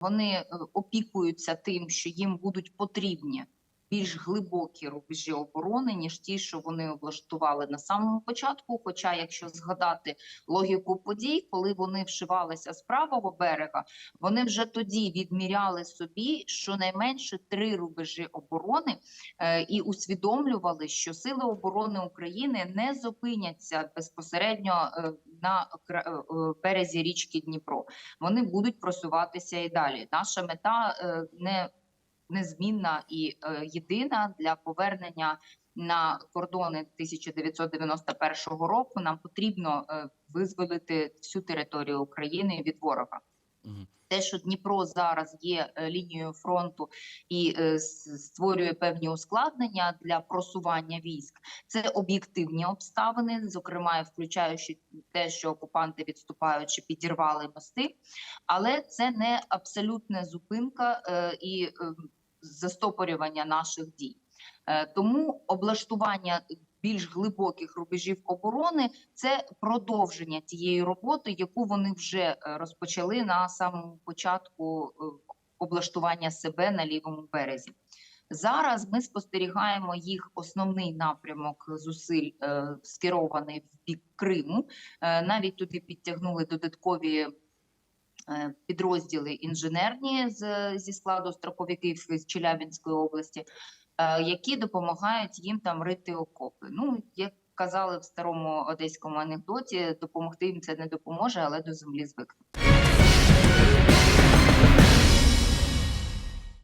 Вони е, опікуються тим, що їм будуть потрібні більш глибокі рубежі оборони, ніж ті, що вони облаштували на самому початку. Хоча, якщо згадати логіку подій, коли вони вшивалися з правого берега, вони вже тоді відміряли собі щонайменше три рубежі оборони е, і усвідомлювали, що сили оборони України не зупиняться безпосередньо е, на е, е, березі річки Дніпро. Вони будуть просуватися і далі. Наша мета е, не незмінна і єдина для повернення на кордони 1991 року. Нам потрібно визволити всю територію України від ворога. Те, що Дніпро зараз є е, лінією фронту і е, створює певні ускладнення для просування військ, це об'єктивні обставини, зокрема включаючи те, що окупанти відступаючи підірвали мости, але це не абсолютна зупинка е, і е, застопорювання наших дій. Тому облаштування більш глибоких рубежів оборони це продовження тієї роботи, яку вони вже е, розпочали на самому початку е, облаштування себе на лівому березі. Зараз ми спостерігаємо їх основний напрямок зусиль е, скерований в бік Криму. Е, навіть туди підтягнули додаткові е, підрозділи інженерні з, зі складу строковиків з Челябинської області, які допомагають їм там рити окопи. Ну, як казали в старому одеському анекдоті, допомогти їм це не допоможе, але до землі звикнути.